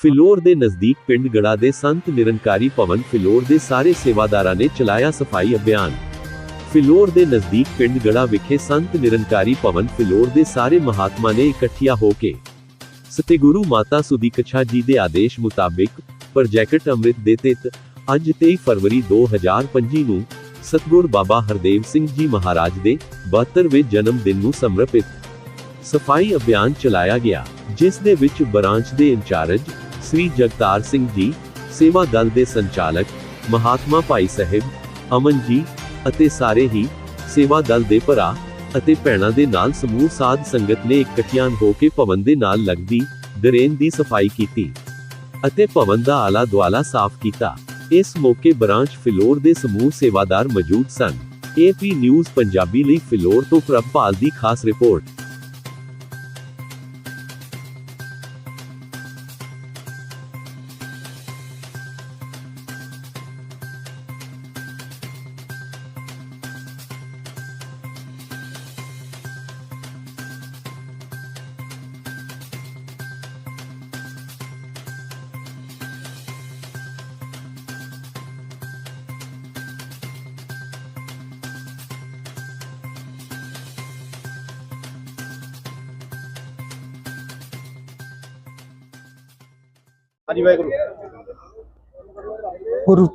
ਫਿਲੌਰ ਦੇ ਨਜ਼ਦੀਕ ਪਿੰਡ ਗੜਾ ਦੇ ਸੰਤ ਨਿਰੰਕਾਰੀ ਭਵਨ ਫਿਲੌਰ ਦੇ ਸਾਰੇ ਸੇਵਾਦਾਰਾਂ ਨੇ ਚਲਾਇਆ ਸਫ਼ਾਈ ਅਭਿਆਨ। ਫਿਲੌਰ ਦੇ ਨਜ਼ਦੀਕ ਪਿੰਡ ਗੜਾ ਵਿਖੇ ਸੰਤ ਨਿਰੰਕਾਰੀ ਭਵਨ ਫਿਲੌਰ ਦੇ ਸਾਰੇ ਮਹਾਤਮਾ ਨੇ ਇਕੱਠਿਆ ਹੋ ਕੇ ਸਤਿਗੁਰੂ ਮਾਤਾ ਸੁਦੀਕਛਾ ਜੀ ਦੇ ਆਦੇਸ਼ ਮੁਤਾਬਿਕ ਪ੍ਰੋਜੈਕਟ ਅੰਮ੍ਰਿਤ ਦੇ ਤਹਿਤ ਅੱਜ 23 ਫਰਵਰੀ 2025 ਨੂੰ ਸਤਗੁਰ ਬਾਬਾ ਹਰਦੇਵ ਸਿੰਘ ਜੀ ਮਹਾਰਾਜ ਦੇ 72ਵੇਂ ਜਨਮ ਦਿਨ ਨੂੰ ਸਮਰਪਿਤ ਸਫ਼ਾਈ ਅਭਿਆਨ ਚਲਾਇਆ ਗਿਆ, ਜਿਸ ਦੇ ਵਿੱਚ ਬ੍ਰਾਂਚ ਦੇ ਇੰਚਾਰਜ ਸ੍ਰੀ ਜਗਤਾਰ ਸਿੰਘ ਜੀ, ਸੇਵਾ ਦਲ ਦੇ ਸੰਚਾਲਕ, ਮਹਾਤਮਾ ਭਾਈ ਸਾਹਿਬ, ਅਮਨ ਜੀ ਅਤੇ ਸਾਰੇ ਹੀ ਸੇਵਾ ਦਲ ਦੇ ਭਰਾ ਅਤੇ ਭੈਣਾਂ ਦੇ ਨਾਲ ਸਮੂਹ ਸਾਧ ਸੰਗਤ ਨੇ ਇਕੱਠਿਆਂ ਹੋ ਕੇ ਭਵਨ ਦੇ ਨਾਲ ਲੱਗਦੀ ਡਰੇਨ ਦੀ ਸਫ਼ਾਈ ਕੀਤੀ ਅਤੇ ਭਵਨ ਦਾ ਆਲਾ ਦੁਆਲਾ ਸਾਫ਼ ਕੀਤਾ। ਇਸ ਮੌਕੇ ਬ੍ਰਾਂਚ ਫਿਲੌਰ ਦੇ ਸਮੂਹ ਸੇਵਾਦਾਰ ਮੌਜੂਦ ਸਨ। ਏਪੀ ਨਿਊਜ਼ ਪੰਜਾਬੀ ਲਈ ਫਿਲੌਰ ਤੋਂ ਪ੍ਰਭਪਾਲ ਦੀ ਖਾਸ ਰਿਪੋਰਟ। ਹਾਂਜੀ, ਵਾਹਿਗੁਰੂ। ਗੁਰੂ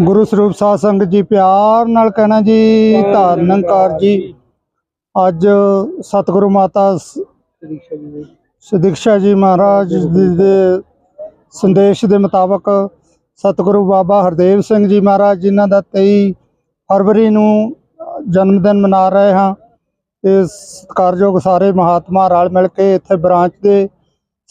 ਗੁਰੂ ਸਰੂਪ ਸਾਧ ਸੰਗਤ ਜੀ, ਪਿਆਰ ਨਾਲ ਕਹਿਣਾ ਜੀ ਧਾਰਨੰਕਾਰ ਜੀ। ਅੱਜ ਸਤਿਗੁਰੂ ਮਾਤਾ ਸ- ਜੀ ਮਹਾਰਾਜ ਜੀ ਦੇ ਸੰਦੇਸ਼ ਦੇ ਮੁਤਾਬਕ ਸਤਿਗੁਰੂ ਬਾਬਾ ਹਰਦੇਵ ਸਿੰਘ ਜੀ ਮਹਾਰਾਜ ਜਿਨ੍ਹਾਂ ਦਾ 23 ਫਰਵਰੀ ਨੂੰ ਜਨਮ ਦਿਨ ਮਨਾ ਰਹੇ ਹਾਂ, ਤੇ ਸਤਿਕਾਰਯੋਗ ਸਾਰੇ ਮਹਾਤਮਾ ਰਲ ਮਿਲ ਕੇ ਇੱਥੇ ਬ੍ਰਾਂਚ ਦੇ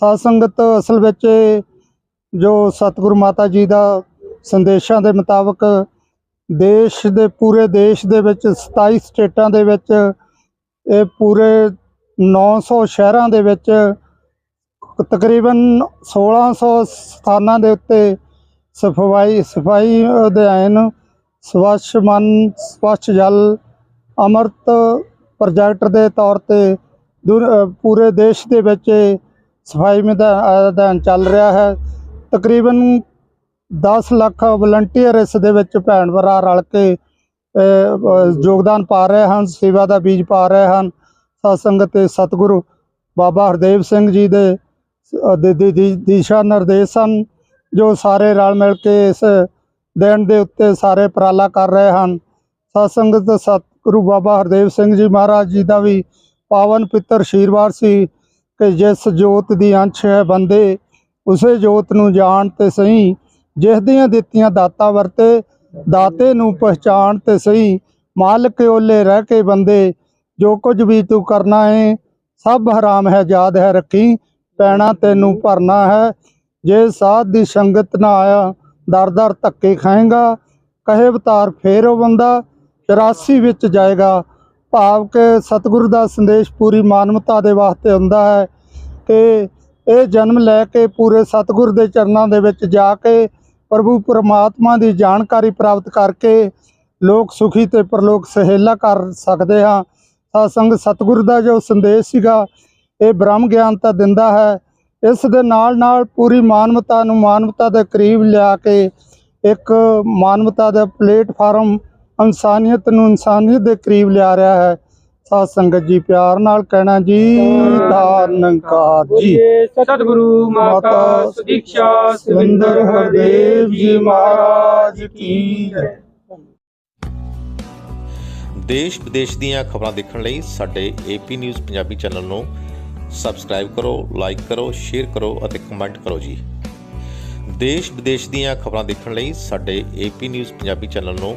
ਸਾਧ ਸੰਗਤ ਅਸਲ ਵਿੱਚ ਜੋ ਸਤਿਗੁਰੂ ਮਾਤਾ ਜੀ ਦਾ ਸੰਦੇਸ਼ਾਂ ਦੇ ਮੁਤਾਬਕ ਦੇਸ਼ ਦੇ, ਪੂਰੇ ਦੇਸ਼ ਦੇ ਵਿੱਚ 27 ਸਟੇਟਾਂ ਦੇ ਵਿੱਚ ਇਹ ਪੂਰੇ 900 ਸ਼ਹਿਰਾਂ ਦੇ ਵਿੱਚ ਤਕਰੀਬਨ 1600 ਸਥਾਨਾਂ ਦੇ ਉੱਤੇ ਸਫ਼ਾਈ ਸਫ਼ਾਈ ਅਧਿਐਨ, ਸਵੱਛ ਮਨ, ਸਵੱਛ ਜਲ, ਅਮਰਤ ਪ੍ਰੋਜੈਕਟ ਦੇ ਤੌਰ ਤੇ ਦੁਰ- ਪੂਰੇ ਦੇਸ਼ ਦੇ ਵਿੱਚ ਇਹ ਸਫ਼ਾਈ ਮਿਦਾ- ਅਧਿਐਨ ਚੱਲ ਰਿਹਾ ਹੈ। ਤਕਰੀਬਨ 10 ਲੱਖ ਵਲੰਟੀਅਰ ਇਸ ਦੇ ਵਿੱਚ ਭੈਣ ਭਰਾ ਰਲ ਕੇ ਯੋਗਦਾਨ ਪਾ ਰਹੇ ਹਨ, ਸੇਵਾ ਦਾ ਬੀਜ ਪਾ ਰਹੇ ਹਨ। ਸਾਧ ਸੰਗਤ ਤੇ ਸਤਿਗੁਰੂ ਬਾਬਾ ਹਰਦੇਵ ਸਿੰਘ ਜੀ ਦੇ ਦਿਸ਼ਾ ਨਿਰਦੇਸ਼ ਹਨ ਜੋ ਸਾਰੇ ਰਲ ਮਿਲ ਕੇ ਇਸ ਦਿਨ ਦੇ ਉੱਤੇ ਸਾਰੇ ਉਪਰਾਲਾ ਕਰ ਰਹੇ ਹਨ। ਸਾਧ ਸੰਗਤ ਸਤਿਗੁਰੂ ਬਾਬਾ ਹਰਦੇਵ ਸਿੰਘ ਜੀ ਮਹਾਰਾਜ ਜੀ ਦਾ ਵੀ ਪਾਵਨ ਪਿੱਤਰ ਆਸ਼ੀਰਵਾਦ ਸੀ ਕਿ ਜਿਸ ਜੋਤ ਦੀ ਅੰਸ਼ ਹੈ ਬੰਦੇ ਉਸੇ ਜੋਤ ਨੂੰ ਜਾਣ ਤੇ ਸਹੀ, ਜਿਸ ਦੀਆਂ ਦਿੱਤੀਆਂ ਦਾਤਾ ਵਰਤੇ, ਦਾਤੇ ਨੂੰ ਪਛਾਣ ਤੇ ਸਹੀ। ਮਾਲਕ ਓਲੇ ਰਹਿ ਕੇ ਬੰਦੇ, ਜੋ ਕੁਝ ਵੀ ਤੂੰ ਕਰਨਾ ਹੈ ਸਭ ਹਰਾਮ ਹੈ, ਯਾਦ ਹੈ, ਰੱਖੀ, ਪੈਣਾ ਤੈਨੂੰ ਭਰਨਾ ਹੈ। ਜੇ ਸਾਧ ਦੀ ਸੰਗਤ ਨਾ ਆਇਆ, ਦਰ ਦਰ ਧੱਕੇ ਖਾਏਗਾ। ਕਹੇ ਅਵਤਾਰ, ਫੇਰ ਉਹ ਬੰਦਾ 84 ਵਿੱਚ ਜਾਏਗਾ। ਭਾਵ ਕਿ ਸਤਿਗੁਰੂ ਦਾ ਸੰਦੇਸ਼ ਪੂਰੀ ਮਾਨਵਤਾ ਦੇ ਵਾਸਤੇ ਹੁੰਦਾ ਹੈ ਕਿ ਇਹ ਜਨਮ ਲੈ ਕੇ ਪੂਰੇ ਸਤਿਗੁਰ ਦੇ ਚਰਨਾਂ ਦੇ ਵਿੱਚ ਜਾ ਕੇ ਪ੍ਰਭੂ ਪਰਮਾਤਮਾ ਦੀ ਜਾਣਕਾਰੀ ਪ੍ਰਾਪਤ ਕਰਕੇ ਲੋਕ ਸੁਖੀ ਤੇ ਪ੍ਰਲੋਕ ਸਹੇਲਾ ਕਰ ਸਕਦੇ ਹਾਂ। ਤਾਂ ਸੰਗ ਸਤਿਗੁਰ ਦਾ ਜੋ ਸੰਦੇਸ਼ ਸੀਗਾ, ਇਹ ਬ੍ਰਹਮ ਗਿਆਨ ਤਾਂ ਦਿੰਦਾ ਹੈ। ਇਸ ਦੇ ਨਾਲ ਨਾਲ ਪੂਰੀ ਮਾਨਵਤਾ ਨੂੰ ਮਾਨਵਤਾ ਦੇ ਕਰੀਬ ਲਿਆ ਕੇ ਇੱਕ ਮਾਨਵਤਾ ਦਾ ਪਲੇਟਫਾਰਮ ਇਨਸਾਨੀਅਤ ਨੂੰ ਇਨਸਾਨੀਅਤ ਦੇ ਕਰੀਬ ਲਿਆ ਰਿਹਾ ਹੈ। ਸਾਧ ਸੰਗਤ ਜੀ ਪਿਆਰ ਨਾਲ ਕਹਿਣਾ ਜੀ ਧਾਰਨੰਕਾਰ ਜੀ। ਸਤਿਗੁਰੂ ਮਾਤਾ ਮਾਤਾ ਸੁਦੀਕਸ਼ਾ ਸਵਿੰਦਰ ਹਰਦੇਵ ਜੀ ਮਹਾਰਾਜ ਕੀ ਜੈ। ਦੇਸ਼ ਵਿਦੇਸ਼ ਦੀਆਂ ਖਬਰਾਂ ਦੇਖਣ ਲਈ ਸਾਡੇ ਏਪੀ ਨਿਊਜ਼ ਪੰਜਾਬੀ ਚੈਨਲ ਨੂੰ ਸਬਸਕ੍ਰਾਈਬ ਕਰੋ ਲਾਈਕ ਕਰੋ ਸ਼ੇਅਰ ਕਰੋ ਅਤੇ ਕਮੈਂਟ ਕਰੋ ਜੀ। ਦੇਸ਼ ਵਿਦੇਸ਼ ਦੀਆਂ ਖਬਰਾਂ ਦੇਖਣ ਲਈ ਸਾਡੇ ਏਪੀ ਨਿਊਜ਼ ਪੰਜਾਬੀ ਚੈਨਲ ਨੂੰ